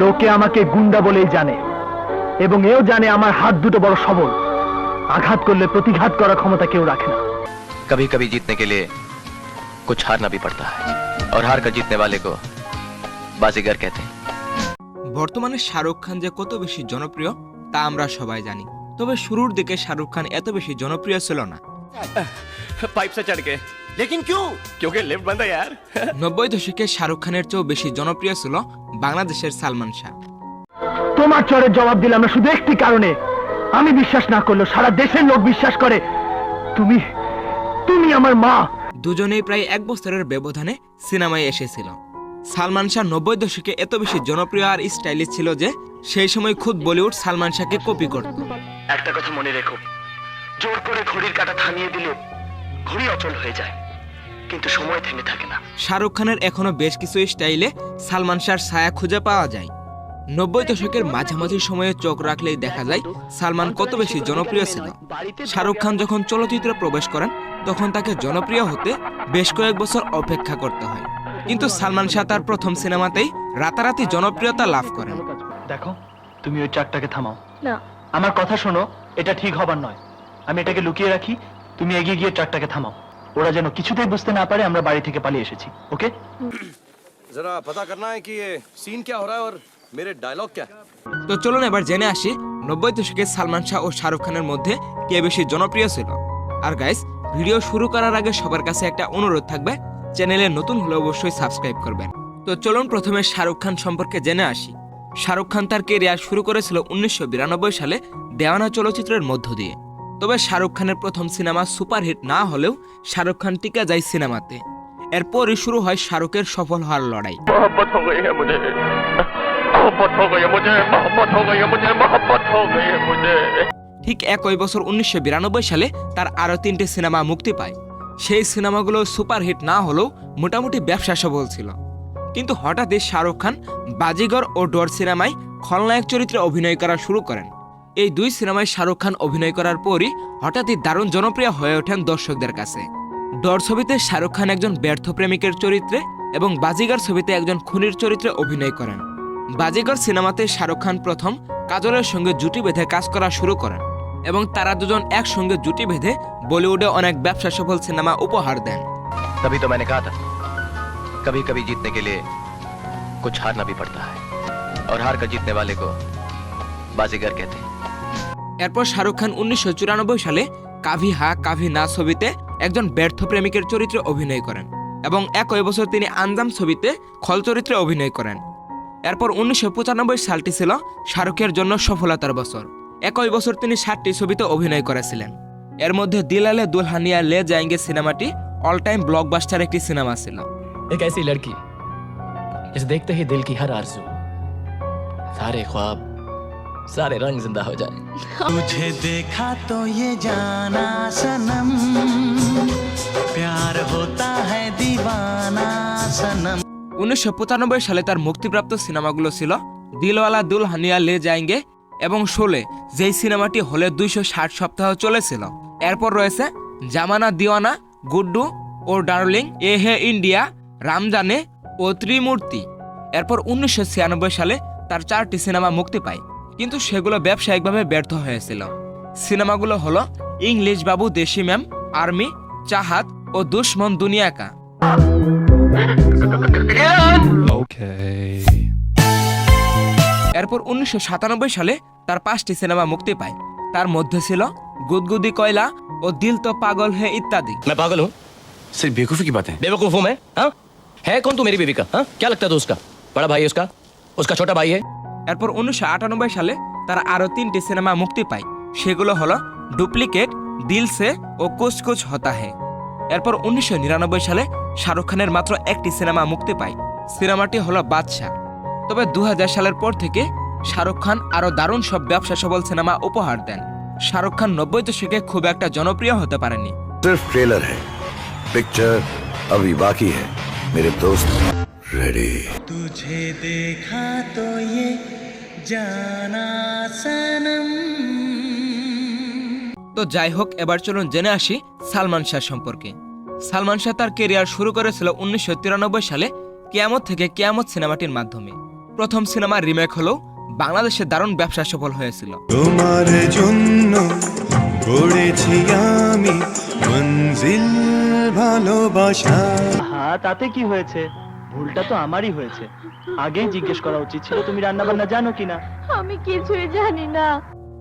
লোকে আমাকে গুন্ডা বলেই জানে এবং এও জানে আমার হাত দুটো বড় সবল আঘাত করলে প্রতিঘাত করার ক্ষমতা কেউ রাখে না कभी कभी जीतने के लिए कुछ हारना भी पड़ता है और हार कर जीतने वाले को बाजीगर कहते हैं বর্তমানে শাহরুখ খান যে কত বেশি জনপ্রিয় তা আমরা সবাই জানি তবে শুরুর দিকে শাহরুখ খান এত বেশি জনপ্রিয় ছিল না पाइप से चढ़ के लेकिन क्यों क्योंकि लिफ्ट बंद है यार নব্বই দশকে শাহরুখ খানের চেয়েও বেশি জনপ্রিয় ছিল বাংলাদেশের সালমান শাহ তোমার চরের জবাব দিলাম না শুধু একটি কারণে আমি বিশ্বাস না করলেও সারা দেশের লোক বিশ্বাস করে তুমি তুমি আমার মা দুজনেই প্রায় এক বছরের ব্যবধানে সিনেমায় এসেছিল সালমান শাহ নব্বই দশকে এত বেশি জনপ্রিয় আর স্টাইলিশ ছিল যে সেই সময় খুদ বলিউড সালমান শাহকে কপি করত একটা কথা মনে রেখো জোর করে ঘড়ির কাঁটা থামিয়ে দিলে ঘড়ি অচল হয়ে যায় কিন্তু সময় থেমে থাকে না। শাহরুখ খানের এখনও বেশ কিছু স্টাইলে সালমান শাহর ছায়া খুঁজে পাওয়া যায়। নব্বই দশকের মাঝামাঝি সময়ে চোখ রাখলেই দেখা যায় সালমান কত বেশি জনপ্রিয় ছিল। শাহরুখ খান যখন চলচ্চিত্রে প্রবেশ করেন তখন তাকে জনপ্রিয় হতে বেশ কয়েক বছর অপেক্ষা করতে হয়। কিন্তু সালমান শাহ তার প্রথম সিনেমাতেই রাতারাতি জনপ্রিয়তা লাভ করেন। দেখো তুমি ওই ট্রাকটাকে থামাও। না। আমার কথা শোনো এটা ঠিক হবার নয়। আমি এটাকে লুকিয়ে রাখি তুমি এগিয়ে গিয়ে ট্রাকটাকে থামাও। ওরা যেন কিছুতেই বুঝতে না পারে আমরা বাড়ি থেকে পালিয়ে এসেছি ওকে जरा पता करना है कि ये सीन क्या हो रहा है और मेरे डायलॉग क्या है তো চলুন এবার জেনে আসি নব্বই দশকে সালমান শাহ ও শাহরুখ খানের মধ্যে কে বেশি জনপ্রিয় ছিল আর গাইস ভিডিও শুরু করার আগে সবার কাছে একটা অনুরোধ থাকবে চ্যানেলে নতুন হলে অবশ্যই সাবস্ক্রাইব করবেন তো চলুন প্রথমে শাহরুখ খান সম্পর্কে জেনে আসি শাহরুখ খান তার কেরিয়ার শুরু করেছিল উনিশশো বিরানব্বই সালে দেওয়ানা চলচ্চিত্রের মধ্য দিয়ে তবে শাহরুখ খানের প্রথম সিনেমা সুপারহিট না হলেও শাহরুখ খান টিকা যায় সিনেমাতে। এরপরই শুরু হয় শাহরুখের সফল হওয়ার লড়াই। ঠিক একই বছর উনিশশো বিরানব্বই সালে তার আরও তিনটি সিনেমা মুক্তি পায়। সেই সিনেমাগুলো সুপারহিট না হলেও মোটামুটি ব্যবসা সফল ছিল। কিন্তু হঠাৎই শাহরুখ খান বাজিগর ও ডর সিনেমায় খলনায়ক চরিত্রে অভিনয় করা শুরু করেন। এই দুই সিনেমায় শাহরুখ খান অভিনয় করার পরই হঠাৎই দারুণ জনপ্রিয় হয়ে ওঠেন দর্শকদের কাছে ডর ছবিতে শাহরুখ খান একজন ব্যর্থ প্রেমিকের চরিত্রে এবং বাজিগর ছবিতে একজন খুনির চরিত্রে অভিনয় করেন বাজিগর সিনেমাতে শাহরুখ খান প্রথম কাজলের সঙ্গে জুটি বেঁধে কাজ করা শুরু করেন এবং তারা দুজন একসঙ্গে জুটি বেঁধে বলিউডে অনেক ব্যবসা সফল সিনেমা উপহার দেন तभी तो मैंने कहा था कभी कभी जीतने के लिए कुछ हारना भी पड़ता है और हार कर जीतने वाले को बाजीगर कहते हैं এরপর শাহরুখ খান উনিশশো চুরানব্বই সালে কাভি হা কাভি না ছবিতে একজন ব্যর্থ প্রেমিকের চরিত্রে অভিনয় করেন এবং একই বছর তিনি আঞ্জাম ছবিতে খল চরিত্রে অভিনয় করেন এরপর উনিশশো পঁচানব্বই সালটি ছিল শাহরুখের জন্য সফলতার বছর একই বছর তিনি ষাটটি ছবিতে অভিনয় করেছিলেন এর মধ্যে দিলালে দুলহানিয়া লে জায়েঙ্গে সিনেমাটি অল টাইম ব্লকবাস্টার একটি সিনেমা ছিল एक ऐसी लड़की जिसे देखते ही दिल की हर आरज़ू सारे ख्वाब सारे रंग जिंदा हो जाए तुझे देखा तो ये जाना सनम प्यार होता है दीवाना सनम উনিশশো পঁচানব্বই সালে তার মুক্তিপ্রাপ্ত সিনেমাগুলো ছিল দিলওয়ালা দুলহানিয়া লে যায়েঙ্গে এবং শোলে যেই সিনেমাটি হলে দুইশো ষাট সপ্তাহ চলেছিল এরপর রয়েছে Zamana Deewana Guddu oh darling Yeh Hai India Ramjaane ও ত্রিমূর্তি এরপর উনিশশো ছিয়ানব্বই সালে তার চারটি সিনেমা মুক্তি পায় কিন্তু সেগুলো ব্যবসায়িকভাবে ব্যর্থ হয়েছিল সিনেমাগুলো হলো ইংলিশ বাবু দেশি ম্যাম আর্মি চাহাত ও দুশ্মন দুনিয়া কা এরপর উনিশশো সাতানব্বই সালে তার পাঁচটি সিনেমা মুক্তি পায় তার মধ্যে ছিল গুদগুদি কয়লা ও দিল তো পাগল হে ইত্যাদি मैं पागल हूँ सिर्फ बेवकूफी की बातें बेवकूफ हूँ मैं हाँ है कौन तू मेरी बीवी का हाँ क्या लगता है तू उसका बड़ा भाई है उसका उसका छोटा भाई है এরপর উনিশশো আটানব্বই সালে তারা আরও তিনটি সিনেমা মুক্তি পায় সেগুলো হলো ডুপ্লিকেট দিল সে ও কুচ কুচ হতা হে এরপর উনিশশো নিরানব্বই সালে শাহরুখ খানের মাত্র একটি সিনেমা মুক্তি পায় সিনেমাটি হলো বাদশাহ তবে দু সালের পর থেকে শাহরুখ খান আরও দারুণ সব ব্যবসা সফল সিনেমা উপহার দেন শাহরুখ খান নব্বই দশকে খুব একটা জনপ্রিয় হতে পারেনি सिर्फ ट्रेलर है पिक्चर अभी बाकी है मेरे दोस्त रेडी तुझे देखा तो ये जाना सनम তো যাই হোক এবার চলুন জেনে আসি সালমান শাহ সম্পর্কে। সালমান শাহ তার কেরিয়ার শুরু করেছিল উনিশশো তিরানব্বই সালে কেয়ামত থেকে কেয়ামত সিনেমাটির মাধ্যমে। প্রথম সিনেমা রিমেক হলেও বাংলাদেশে দারুণ ব্যবসা সফল হয়েছিল। তোমার জন্য গড়েছি আমি মঞ্জিল ভালোবাসা। হ্যাঁ তাতে কি হয়েছে? ভুলটা তো আমারই হয়েছে। আগেই জিজ্ঞেস করা উচিত ছিল তুমি রান্না বান্না জানো কিনা? আমি কিছুই জানি না।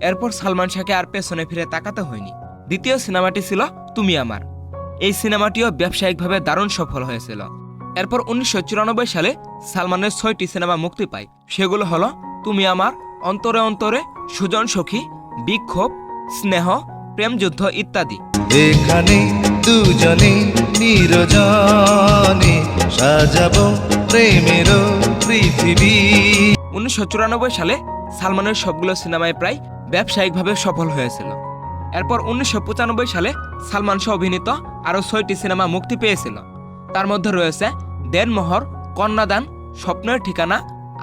এরপর সালমান শাহকে আর পেছনে ফিরে তাকাতে হয়নি। দ্বিতীয় সিনেমাটি ছিল তুমি আমার। এই সিনেমাটিও ব্যবসায়িকভাবে দারুণ সফল হয়েছিল। এরপর উনিশশো চুরানব্বই সালে সালমানের ছয়টি সিনেমা মুক্তি পায়। সেগুলো হলো তুমি আমার অন্তরে অন্তরে সুজন সখী বিক্ষোভ স্নেহ প্রেমযুদ্ধ ইত্যাদি। এখানে দুজনে নিরজনে সাজাবো প্রেমের পৃথিবী। উনিশশো চুরানব্বই সালে সালমানের সবগুলো সিনেমায় প্রায় ব্যবসায়িকভাবে সফল হয়েছিল। এরপর উনিশশো পঁচানব্বই সালে সালমান শাহ অভিনীত আরও ছয়টি সিনেমা মুক্তি পেয়েছিল। তার মধ্যে রয়েছে দেনমোহর কন্যাদান স্বপ্নের ঠিকানা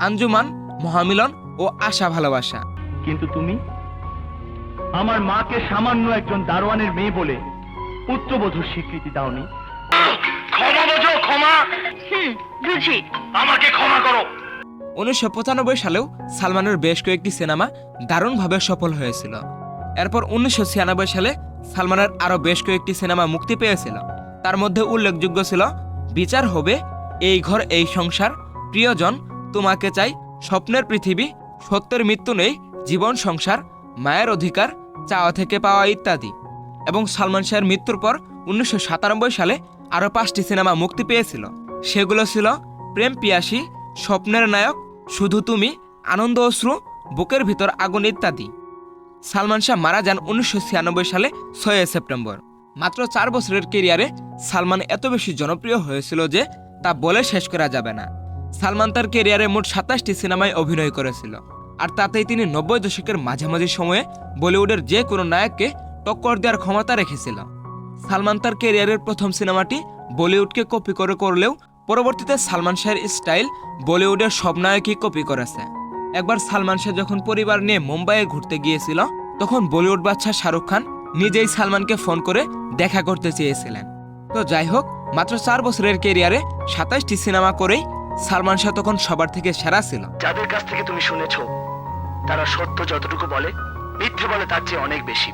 আঞ্জুমান মহামিলন ও আশা ভালোবাসা। কিন্তু তুমি আমার মাকে সামান্য একজন দারোয়ানের মেয়ে বলে পুত্রবধূর স্বীকৃতি দাওনি। ক্ষমা? হুম বুঝি। আমাকে ক্ষমা করো। উনিশশো পঁচানব্বই সালেও সালমানের বেশ কয়েকটি সিনেমা দারুণভাবে সফল হয়েছিল। এরপর উনিশশো ছিয়ানব্বই সালে সালমানের আরও বেশ কয়েকটি সিনেমা মুক্তি পেয়েছিল। তার মধ্যে উল্লেখযোগ্য ছিল বিচার হবে এই ঘর এই সংসার প্রিয়জন তোমাকে চাই স্বপ্নের পৃথিবী সত্যের মৃত্যু নেই জীবন সংসার মায়ের অধিকার চাওয়া থেকে পাওয়া ইত্যাদি। এবং সালমান শাহের মৃত্যুর পর উনিশশো সাতানব্বই সালে আরও পাঁচটি সিনেমা মুক্তি পেয়েছিল। সেগুলো ছিল প্রেম পিয়াসী, স্বপ্নের নায়ক, শুধু তুমি, আনন্দ অশ্রু, বুকের ভিতর আগুন ইত্যাদি। সালমান শাহ মারা যান উনিশশো ছিয়ানব্বই সালে ছয় সেপ্টেম্বর। মাত্র চার বছরের কেরিয়ারে সালমান এত বেশি জনপ্রিয় হয়েছিল যে তা বলে শেষ করা যাবে না। সালমান তার কেরিয়ারে মোট সাতাশটি সিনেমায় অভিনয় করেছিল। আর তাতেই তিনি নব্বই দশকের মাঝামাঝি সময়ে বলিউডের যে কোনো নায়ককে টক্কর দেওয়ার ক্ষমতা রেখেছিল। সালমান তার কেরিয়ারের প্রথম সিনেমাটি বলিউডকে কপি করে করলেও পরবর্তীতে সালমান শাহের স্টাইল বলিউডের সব নায়কই কপি করেছে। একবার সালমান শাহ যখন পরিবার নিয়ে মুম্বাইয়ে ঘুরতে গিয়েছিল, তখন বলিউড বাদশাহ শাহরুখ খান নিজেই সালমানকে ফোন করে দেখা করতে চেয়েছিলেন। তো যাই হোক, মাত্র চার বছরের কেরিয়ারে সাতাশটি সিনেমা করেই সালমান শাহ তখন সবার থেকে সেরা ছিল। যাদের কাছ থেকে তুমি শুনেছো, তারা সত্য যতটুকু বলে, মিথ্যে বলে তার চেয়ে অনেক বেশি।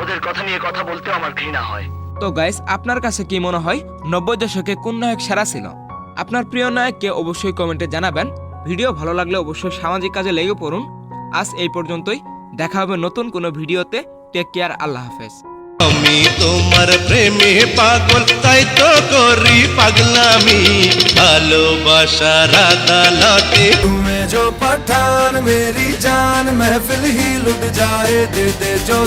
ওদের কথা নিয়ে কথা বলতে আমার ঘৃণা হয় তো গাইস আপনার কাছে কি মনে হয় নব্বই দশকে কোন নায়ক সেরা ছিল আপনার প্রিয় নায়ককে অবশ্যই কমেন্টে জানাবেন ভিডিও ভালো লাগলে অবশ্যই সামাজিক কাজে লেগে পড়ুন আজ এই পর্যন্তই দেখা হবে নতুন কোনো ভিডিওতে টেক কেয়ার আল্লাহ হাফেজ আমি তোমার প্রেমে পাগল তাই তো করি পাগলামি ভালোবাসার আদালতে তুমি जो पठान मेरी जान महफिल ही लुट जाए दे दे जो